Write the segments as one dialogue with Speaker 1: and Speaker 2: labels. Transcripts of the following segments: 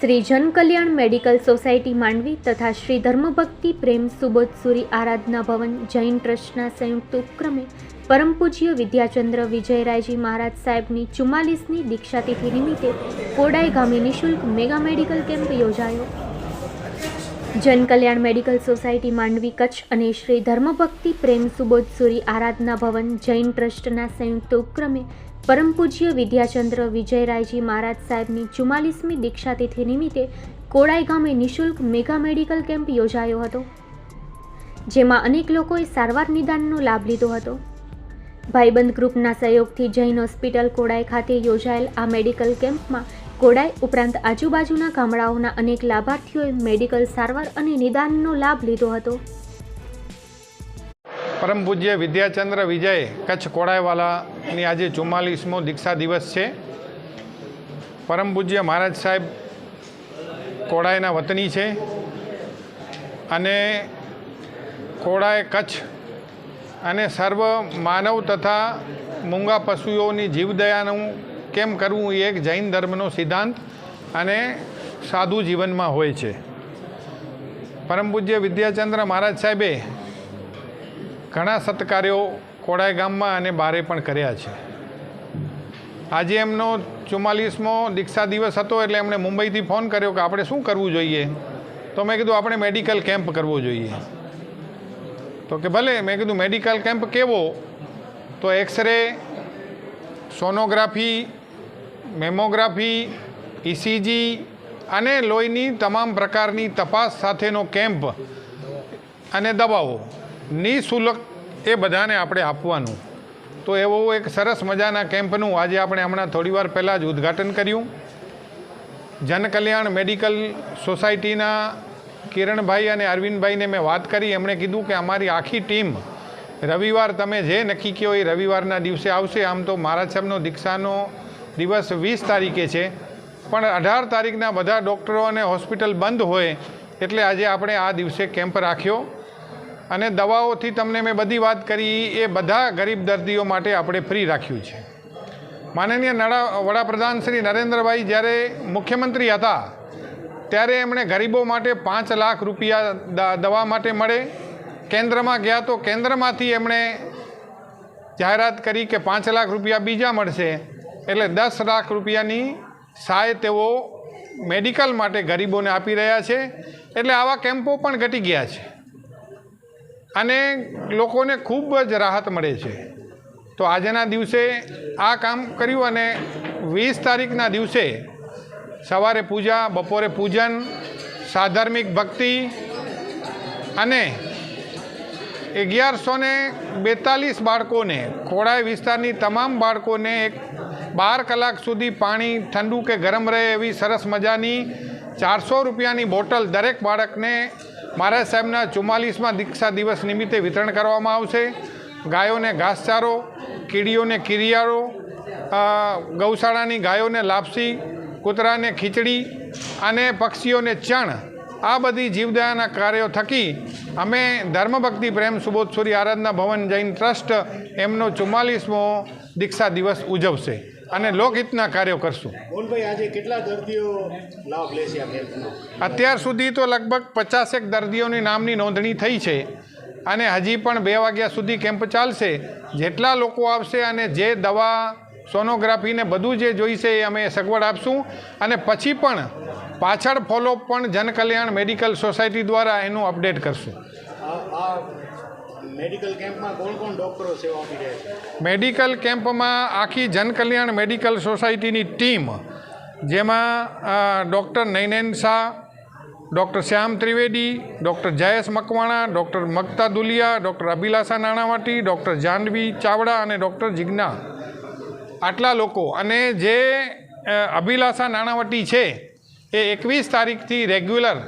Speaker 1: Shri Jankalyan medical society Mandvi તથા શ્રી ધર્મભક્તિ પ્રેમ સુબોધ સુરી આરાધના ભવન જૈન ટ્રસ્ટના સંયુક્ત ઉપક્રમે પરમ પૂજ્ય વિદ્યાચંદ્ર વિજયરાયજી મહારાજ સાહેબની ચુમ્માલીસની દીક્ષાતિથિ નિમિત્તે કોડાઈ ગામે નિઃશુલ્ક મેગા મેડિકલ કેમ્પ યોજાયો. જનકલ્યાણ મેડિકલ સોસાયટી માંડવી કચ્છ અને શ્રી ધર્મભક્તિ પ્રેમ સુબોધ સુરી આરાધના ભવન જૈન ટ્રસ્ટના સંયુક્ત ઉપક્રમે પરમ પૂજ્ય વિદ્યાચંદ્ર વિજયરાયજી મહારાજ સાહેબની ચુમ્માલીસમી દીક્ષાતિથિ નિમિત્તે કોડાઈ ગામે નિઃશુલ્ક મેગા મેડિકલ કેમ્પ યોજાયો હતો, જેમાં અનેક લોકોએ સારવાર નિદાનનો લાભ લીધો હતો. ભાઈબંધ ગ્રુપના સહયોગથી જૈન હોસ્પિટલ કોડાઈ ખાતે યોજાયેલ આ મેડિકલ કેમ્પમાં કોડાઈ ઉપરાંત આજુબાજુના ગામડાઓના અનેક લાભાર્થીઓએ મેડિકલ સારવાર અને નિદાનનો લાભ લીધો હતો.
Speaker 2: પરમ પૂજ્ય વિદ્યાચંદ્ર વિજય કચ્છ કોડાઈવાલાની આજે ચુમ્માલીસમો દીક્ષા દિવસ છે. પરમ પૂજ્ય મહારાજ સાહેબ કોડાઈના વતની છે અને કોડાઈ કચ્છ અને સર્વ માનવ તથા મૂંગા પશુઓની જીવદયાનું કેમ કરવું એ એક જૈન ધર્મનો સિદ્ધાંત અને સાધુ જીવનમાં હોય છે. પરમ પૂજ્ય વિદ્યાચંદ્ર મહારાજ સાહેબે ઘણા સત્કાર્યો કોડાઈ ગામમાં અને બારે પણ કર્યા છે. આજે એમનો ચુમ્માલીસમો દીક્ષા દિવસ હતો એટલે એમણે મુંબઈથી ફોન કર્યો કે આપણે શું કરવું જોઈએ? તો મેં કીધું, આપણે મેડિકલ કેમ્પ કરવો જોઈએ. તો કે, ભલે. મેં કીધું, મેડિકલ કેમ્પ કેવો? તો એક્સરે, સોનોગ્રાફી, મેમોગ્રાફી ઇસીજી અને લોહીની તમામ પ્રકારની તપાસ સાથેનો કેમ્પ અને દવાઓ નિઃશુલ્ક એ બધાને આપણે આપવાનું. તો એવો એક સરસ મજાના કેમ્પનું આજે આપણે હમણાં થોડીવાર પહેલાં જ ઉદ્ઘાટન કર્યું. જનકલ્યાણ મેડિકલ સોસાયટીના કિરણભાઈ અને અરવિંદભાઈને મેં વાત કરી. એમણે કીધું કે અમારી આખી ટીમ રવિવાર તમે જે નક્કી કહો એ રવિવારના દિવસે આવશે. આમ તો મહારાજ સાહેબનો દીક્ષાનો દિવસ વીસ તારીખે છે. પણ અઢાર તારીખના બધા ડૉક્ટરો અને હોસ્પિટલ બંધ હોય એટલે આજે આપણે આ દિવસે કેમ્પ રાખ્યો. અને દવાઓથી તમને મેં બધી વાત કરી, એ બધા ગરીબ દર્દીઓ માટે આપણે ફ્રી રાખ્યું છે. માનનીય નડા, વડાપ્રધાન શ્રી નરેન્દ્રભાઈ જ્યારે મુખ્યમંત્રી હતા, ત્યારે એમણે ગરીબો માટે પાંચ લાખ રૂપિયા દવા માટે મળે. કેન્દ્રમાં ગયા તો કેન્દ્રમાંથી એમણે જાહેરાત કરી કે પાંચ લાખ રૂપિયા બીજા મળશે. એટલે દસ લાખ રૂપિયાની સહાય તેઓ મેડિકલ માટે ગરીબોને આપી રહ્યા છે. એટલે આવા કેમ્પો પણ ઘટી ગયા છે. અને લોકોને ખૂબ જ રાહત મળે છે. તો આજના દિવસે આ કામ કર્યું અને વીસ તારીખના દિવસે સવારે પૂજા, બપોરે પૂજન, સાધાર્મિક ભક્તિ અને અગિયારસો ને બેતાલીસ બાળકોને, ખોડાઈ વિસ્તારની તમામ બાળકોને એક બાર કલાક સુધી પાણી ઠંડુ કે ગરમ રહે એવી સરસ મજાની ચારસો રૂપિયાની બોટલ દરેક બાળકને મહારાજ સાહેબના ચુમ્માલીસમાં દીક્ષા દિવસ નિમિત્તે વિતરણ કરવામાં આવશે. ગાયોને ઘાસચારો, કીડીઓને કિરિયારો ગૌશાળાની ગાયોને લાપસી, કૂતરાને ખીચડી અને પક્ષીઓને ચણ, આ બધી જીવદયાના કાર્યો થકી અમે ધર્મભક્તિ પ્રેમ સુબોધ સૂર્ય આરાધના ભવન જૈન ટ્રસ્ટ એમનો ચુમ્માલીસમો દીક્ષા દિવસ ઉજવશે. અને લોકહિતના કાર્યો કરશું.
Speaker 3: આજે કેટલા દર્દીઓ લાભ
Speaker 2: અત્યાર સુધી તો લગભગ પચાસેક દર્દીઓની નામની નોંધણી થઈ છે અને હજી પણ બે વાગ્યા સુધી કેમ્પ ચાલશે. જેટલા લોકો આવશે અને જે દવા સોનોગ્રાફીને બધું જે જોઈશે એ અમે સગવડ આપશું. અને પછી પણ પાછળ ફોલોઅપ પણ જનકલ્યાણ મેડિકલ સોસાયટી દ્વારા એનું અપડેટ કરશું.
Speaker 3: મેડિકલ કેમ્પમાં કોણ કોણ ડોક્ટરો સેવા આપી રહ્યા છે?
Speaker 2: મેડિકલ કેમ્પમાં આખી જનકલ્યાણ મેડિકલ સોસાયટીની ટીમ, જેમાં doctor Nainen Shah, doctor Shyam Trivedi, doctor Jayesh Makwana, doctor Magta Duliya, doctor Abhilasha Nanavati, doctor Jahnavi Chavda અને ડૉક્ટર જિજ્ઞા. આટલા લોકો. અને જે અભિલાષા નાણાવટી છે, એ એકવીસ તારીખથી રેગ્યુલર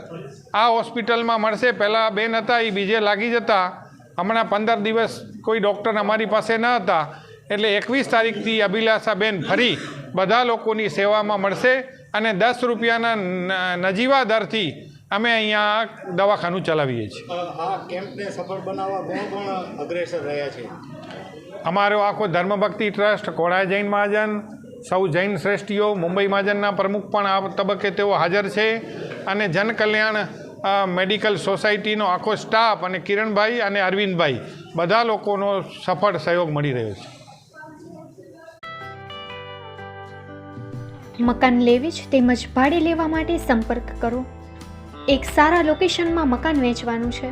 Speaker 2: આ હોસ્પિટલમાં મળશે. પહેલાં બેન હતા એ બીજે લાગી જતા. હમણાં પંદર દિવસ કોઈ ડૉક્ટર અમારી પાસે ન હતા એટલે એકવીસ તારીખથી અભિલાષાબેન ફરી બધા લોકોની સેવામાં મળશે અને દસ રૂપિયાના નજીવા દરથી અમે અહીંયા દવાખાનું ચલાવીએ છીએ.
Speaker 3: આ આ કેમ્પને સફળ બનાવવા કોણ કોણ અગ્રેસર રહ્યા છે.
Speaker 2: અમારો આખો ધર્મભક્તિ ટ્રસ્ટ કોળા જૈન મહાજન સૌ જૈન શ્રેષ્ઠીઓ મુંબઈ મહાજનના પ્રમુખ પણ આ તબક્કે તેઓ હાજર છે અને જનકલ્યાણ મેડિકલ સોસાયટીનો આખો સ્ટાફ અને કિરણભાઈ અને અરવિંદભાઈ, બધા લોકોનો સફળ સહયોગ મળી રહ્યો છે.
Speaker 1: મકાન લેવી જ તેમજ ભાડે લેવા માટે સંપર્ક કરો. એક સારા લોકેશનમાં મકાન વેચવાનું છે.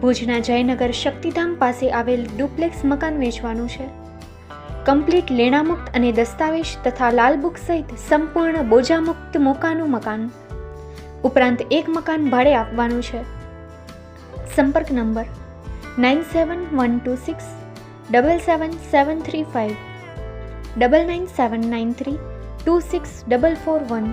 Speaker 1: ભુજના જયનગર શક્તિધામ પાસે આવેલ ડુપ્લેક્સ મકાન વેચવાનું છે. કમ્પ્લીટ લેણામુક્ત અને દસ્તાવેજ તથા લાલ બુક સહિત સંપૂર્ણ બોજામુક્ત મોકાનું મકાન. ઉપરાંત એક મકાન ભાડે આપવાનું છે. સંપર્ક number nine seven one two six double seven seven three five double nine seven nine three two six double four one